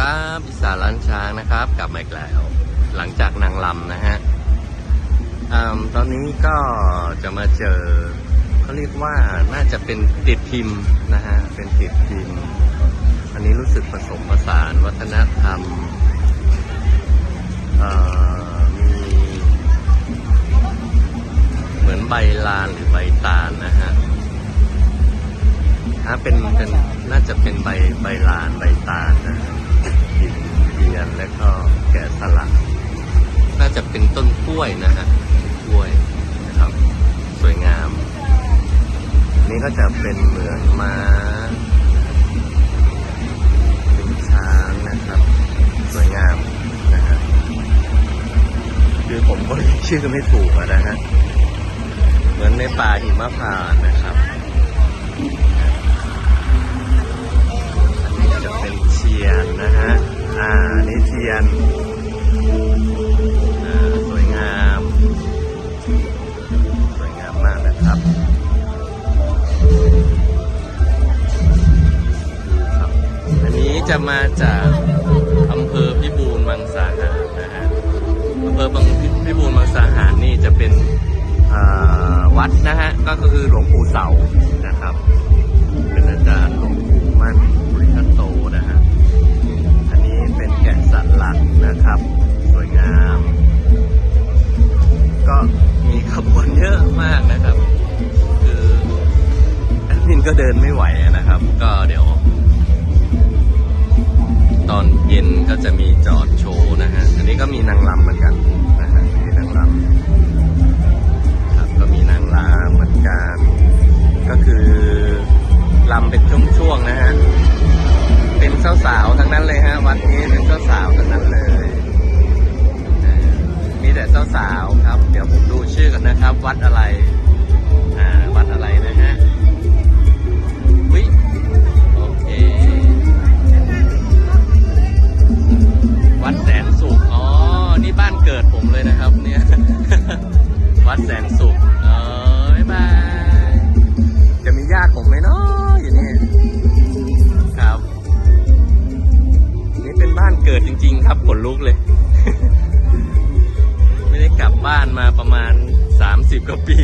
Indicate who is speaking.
Speaker 1: ครับอิสาล้านช้างนะครับ กลับมาอีกแล้ว หลังจากนางลำนะฮะอตอนนี้ก็จะมาเจอเขาเรียกว่าน่าจะเป็นติดพิมพ์นะฮะเป็นติดพิมพ์ อันนี้รู้สึกผสมผสานวัฒนธรรมเอ่อมีเหมือนใบลานหรือใบตาลนะฮะอ่าเป็นเป็นน่าจะเป็นใบใบลานใบตาลนะียนแล้วก็แกะสลัก น่าจะเป็นต้นกล้วยนะฮะกล้วยนะครับ สวยงาม นี่ก็จะเป็นเหมือนม้าเป็นช้างนะครับ สวยงามนะฮะคือผมก็ชื่อไม่ถูกอะนะฮะ เหมือนในป่าหิมะพานนะครับ เทียนสวยงาม สวยงามมากนะครับครับ อันนี้จะมาจาก ก็เดินไม่ไหวนะครับ ก็เดี๋ยว ตอนเย็นก็จะมีจอดโชว์นะฮะ อันนี้ก็มีนางรำเหมือนกันนะฮะมีนางรำครับก็มีนางรำเหมือนกัน ก็คือลำเป็นช่วงๆนะฮะ เป็นสาวๆทั้งนั้นเลยฮะวัดนี้เป็นสาวๆทั้งนั้นเลยมีแต่สาวๆครับ เดี๋ยวผมดูชื่อกันนะครับ วัดอะไร อ่า สุขเออบาย จะมีญาติผมไหมเนาะอยู่นี่ ครับ นี่เป็นบ้านเกิดจริง ๆ ครับขนลุกเลย ไม่ได้กลับบ้านมาประมาณ 30 กว่าปี